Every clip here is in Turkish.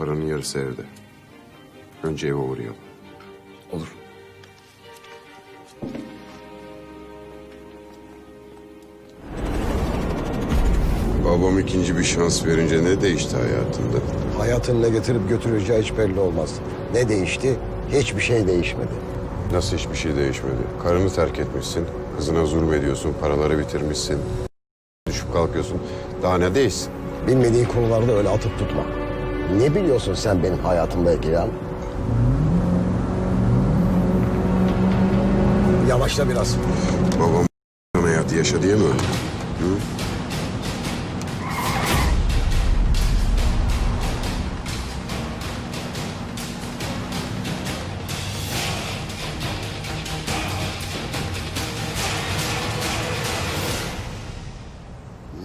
paranın yarısı evde. Önce eve uğrayalım. Olur. Babam ikinci bir şans verince ne değişti hayatında? Hayatın ne getirip götüreceği hiç belli olmaz. Ne değişti? Hiçbir şey değişmedi. Nasıl hiçbir şey değişmedi? Karını terk etmişsin, kızına zulmediyorsun, paraları bitirmişsin. Düşüp kalkıyorsun. Daha ne değişsin? Bilmediğin konularda öyle atıp tutma. Ne biliyorsun sen benim hayatımda ya? Yavaşla biraz. Babam hayatı yaşa diye mi öldü? Hı?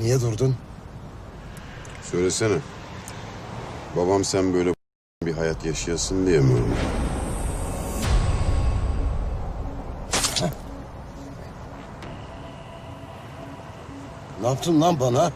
Niye durdun? Söylesene. Babam sen böyle bir hayat yaşayasın diye mi öldü? Ne yaptın lan bana?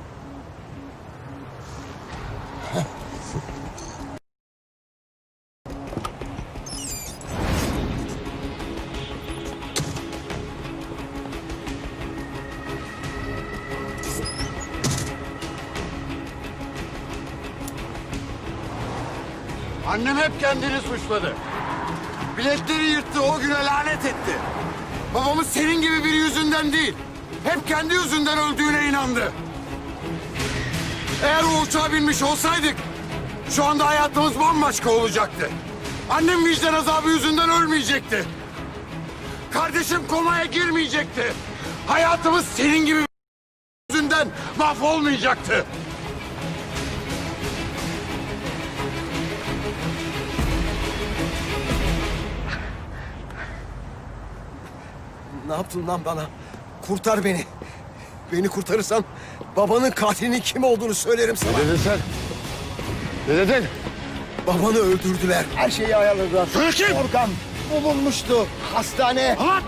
Annem hep kendini suçladı. Biletleri yırttı, o güne lanet etti. Babamız senin gibi biri yüzünden değil, hep kendi yüzünden öldüğüne inandı. Eğer o uçağa binmiş olsaydık, şu anda hayatımız bambaşka olacaktı. Annem vicdan azabı yüzünden ölmeyecekti. Kardeşim komaya girmeyecekti. Hayatımız senin gibi yüzünden mahvolmayacaktı. Ne yaptın lan bana? Kurtar beni. Beni kurtarırsan babanın katilinin kim olduğunu söylerim sana. dedin sen? Ne dedin? Babanı öldürdüler. Her şeyi ayarladılar. Kim? Organ bulunmuştu. Hastane. Anlat!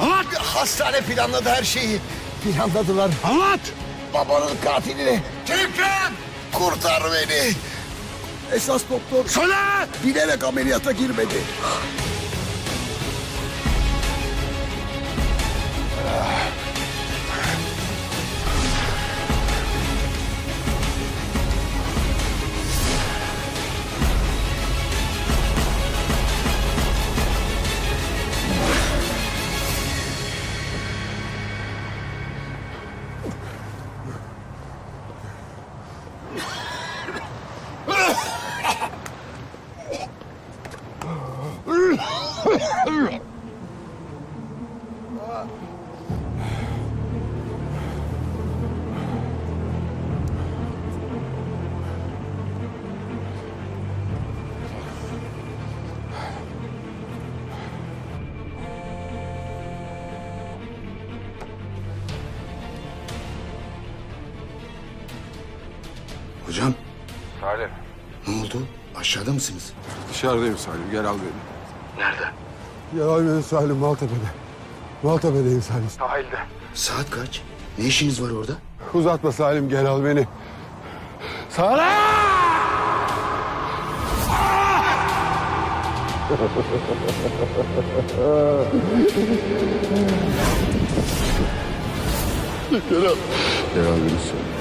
Anlat! Hastane planladı her şeyi. Planladılar. Anlat! Babanın katilini. Kim kim? Kurtar beni. Esas doktor Söyle! bilerek ameliyata girmedi. Hocam. Salim. Ne oldu? Aşağıda mısınız? Dışarıdayım Salim, gel al beni. Nerede? Ya ben Salim Maltepe'de. Maltepe'deyim Salim. Saat kaç? Ne işiniz var orada? Uzatma Salim gel al beni. Salim! Gel al beni Salim.